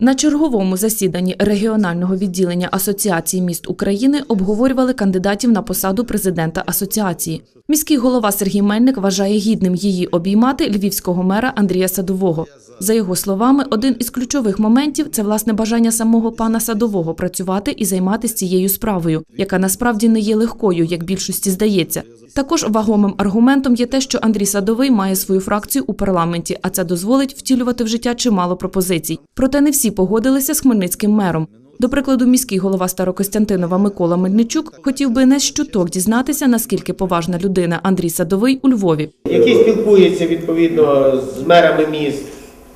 На черговому засіданні регіонального відділення Асоціації міст України обговорювали кандидатів на посаду президента асоціації. Міський голова Сергій Мельник вважає гідним її обіймати львівського мера Андрія Садового. За його словами, один із ключових моментів це власне бажання самого пана Садового працювати і займатися цією справою, яка насправді не є легкою, як більшості здається. Також вагомим аргументом є те, що Андрій Садовий має свою фракцію у парламенті, а це дозволить втілювати в життя чимало пропозицій. Проте не всі погодилися з хмельницьким мером. До прикладу, міський голова Старокостянтинова Микола Мельничук хотів би не щуток дізнатися, наскільки поважна людина Андрій Садовий у Львові. який спілкується відповідно з мерами міст,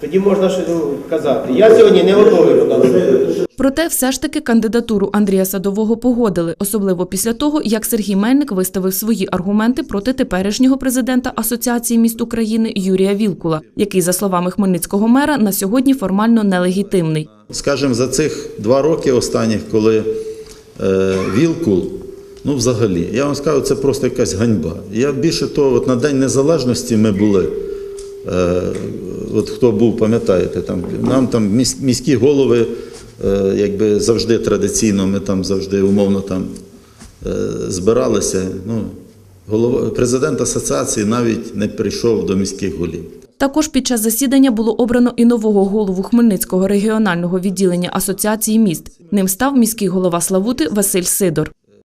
тоді можна щось казати. Я сьогодні не готовий подати. Проте, все ж таки, кандидатуру Андрія Садового погодили, особливо після того, як Сергій Мельник виставив свої аргументи проти теперішнього президента Асоціації міст України Юрія Вілкула, який, за словами хмельницького мера, на сьогодні формально нелегітимний. Скажімо, за цих два роки останніх, коли е, Вілкул, ну взагалі, я вам скажу, це просто якась ганьба. Я більше того, от на День Незалежності ми були. Е, от хто був, пам'ятаєте, там нам там міські голови, е, якби завжди традиційно, ми там завжди умовно там е, збиралися. Ну, голова, президент асоціації навіть не прийшов до міських голів. Також під час засідання було обрано і нового голову Хмельницького регіонального відділення Асоціації міст. Ним став міський голова Славути Василь Сидор.